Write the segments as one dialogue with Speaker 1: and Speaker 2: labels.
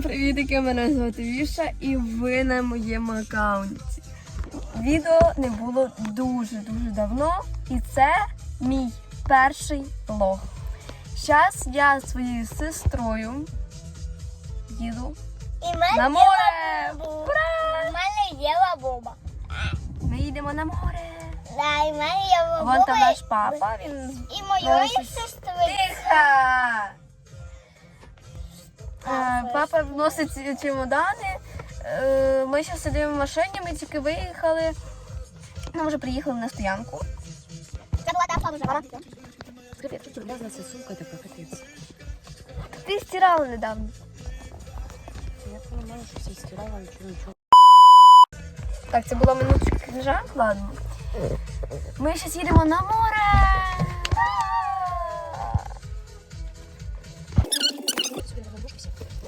Speaker 1: Всім привітики, мене звати Віша і ви на моєму аккаунті. Відео не було дуже-дуже давно, і це мій перший влог. Зараз я зі своєю сестрою їду
Speaker 2: І
Speaker 1: на море. Ура!
Speaker 2: У мене є лабуба.
Speaker 1: Ми їдемо на море.
Speaker 2: Да, і в мене є.
Speaker 1: Вон там наш папа, він
Speaker 2: І моєї сестри.
Speaker 1: Тихо! Е, Папа вносить чемодани. Е, Ми зараз сидимо в машині, ми тільки виїхали. Ми вже приїхали на стоянку.
Speaker 2: Це була та
Speaker 3: что влезла сумка, это капец.
Speaker 1: Ти стирала недавно.
Speaker 3: Я понимаю, что все стирала, ничего, ничего.
Speaker 1: Так, це була минуточка крінжа. Ладно. Ми зараз їдемо на море.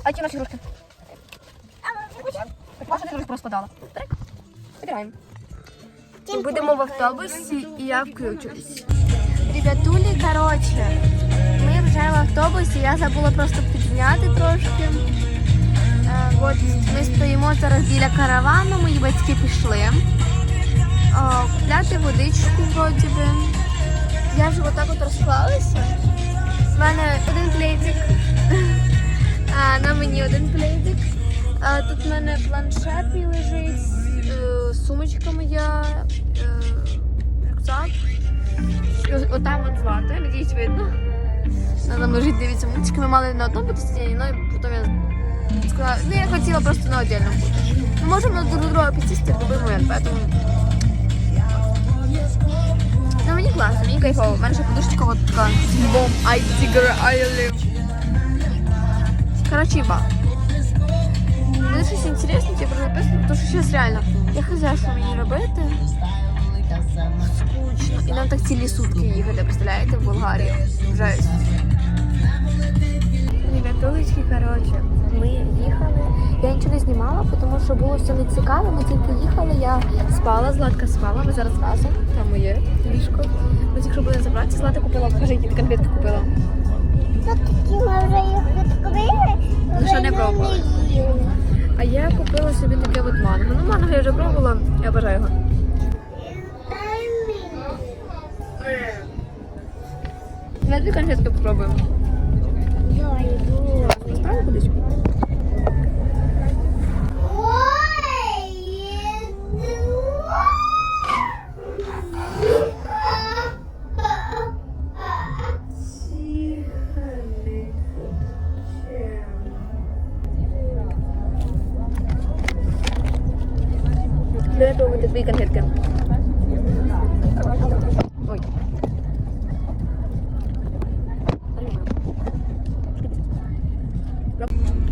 Speaker 1: А ті наші ігрушки? Так ваша ігрушка розпадала. Так? Забираємо. Будемо в автобусі і я включусь. Ребятулі, коротше, ми вже в автобусі, я забула просто підзняти трошки. Е, от ми стоїмо зараз біля каравану, мої батьки пішли. Е, купляти водичку вроді би. Я вже отак от розклалася. У мене один пледик, а на мені один пледик. А тут в мене планшет мій лежить, е, сумочка моя, е, рюкзак. Отам от звати, надіюсь, видно. Вона там лежить, дивіться, мультики ми мали на одному підсидінні, ну і потім я сказала, ну я хотіла просто на отдельному бути. Ми можемо на друг друга підсісти в будь-який поэтому... Ну мені класно, мені кайфово. У мене ще подушечка от така. Бом, I tiger, I live. Короче, їба. Буде щось інтересне, типу, написано, тому що зараз реально, я хз, що мені робити. Скучно. І нам так цілі сутки їхати, представляєте, в Болгарію. Жесть. Ребятулечки, коротше, ми їхали. Я нічого не знімала, тому що було все не цікаво. Ми тільки їхали, я спала, Златка спала, ми зараз разом. Там моє ліжко. Ми тільки що були забрати. Злата купила, покажи, які конфетки купила.
Speaker 2: Такі ми вже їх
Speaker 1: я купила собі таке от манго. Ну, манго я вже пробувала, я бажаю його. Давай дві конфетки попробуємо. Справи кудись? Давай пробувати твої конфетки. Ой.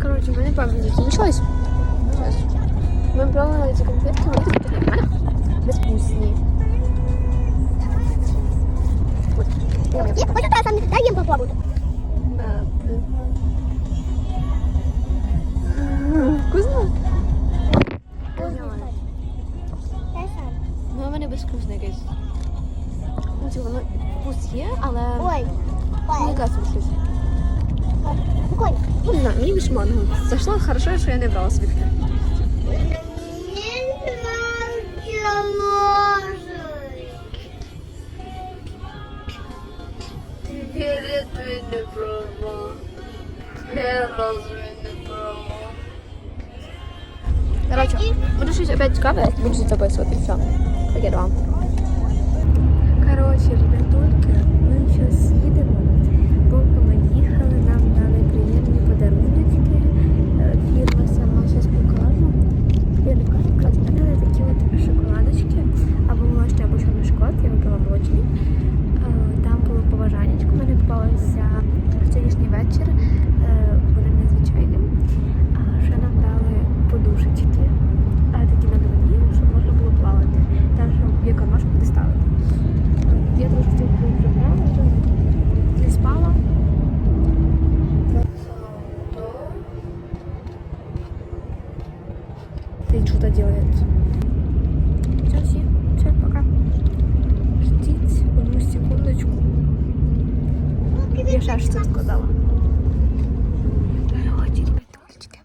Speaker 1: Короче, ми не пам'ятаю, закінчилось. Зараз. Ми пробували ці конфетки, вони такі нормально. Безвкусні.
Speaker 2: Я хочу та сам дай їм попробувати.
Speaker 1: Вкусно? я не брала собі таке.
Speaker 2: Не знаю,
Speaker 1: Перед не права. Не разве не права. Короче, буду щось опять цікаве, я буду записувати, все. Пакет вам. Короче, ребятульки, Gelin. Ты что-то делает. Все, все, все, пока. Ждите одну секундочку. Я ще щось сказала. Короче, ребятульчики,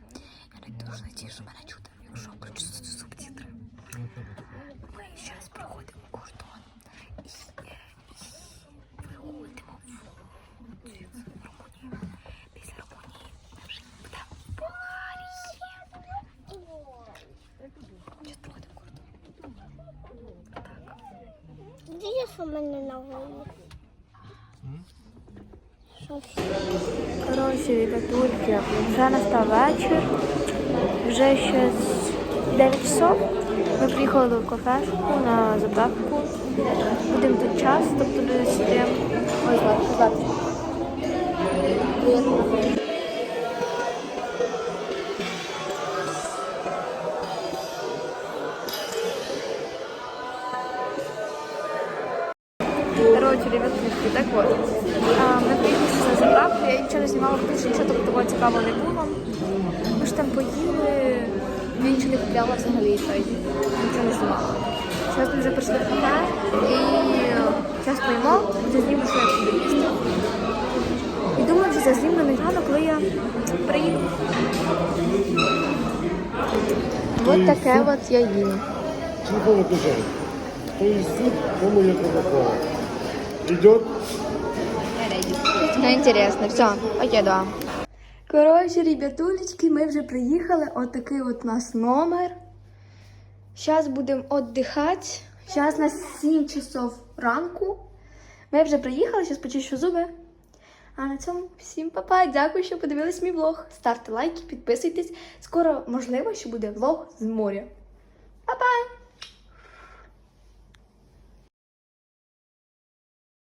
Speaker 2: що в мене на голові?
Speaker 1: Коротше, ребятульки, вже настав вечір, вже ще 9 часов. Ми приїхали в кафешку на заправку. Будемо тут час, тобто десь йдемо. Ось Злата, Коротше, ребятки, так от. А, Ми приїхали на заправку, я нічого не знімала, тому що нічого такого цікавого не було. Ми ж там поїли, я нічого не купляла взагалі, й нічого не знімала. Зараз ми вже прийшли в кафе і зараз поїмо, вже зніму, що я буду їсти. І думаю, вже зазніму недавно, коли я приїду. Ось таке от я їм.
Speaker 4: Телефон обижает. То есть суд, кому я Кока-Кола. Идет?
Speaker 1: Ну, интересно, все, окей, да. Коротше, ребятулечки, ми вже приїхали. От такий от у нас номер. Зараз будемо віддихати. Зараз на 7 часов ранку. Ми вже приїхали, зараз почищу зуби. А на цьому всім папа. Дякую, що подивились мій влог. Ставте лайки, підписуйтесь. Скоро, можливо, що буде влог з моря.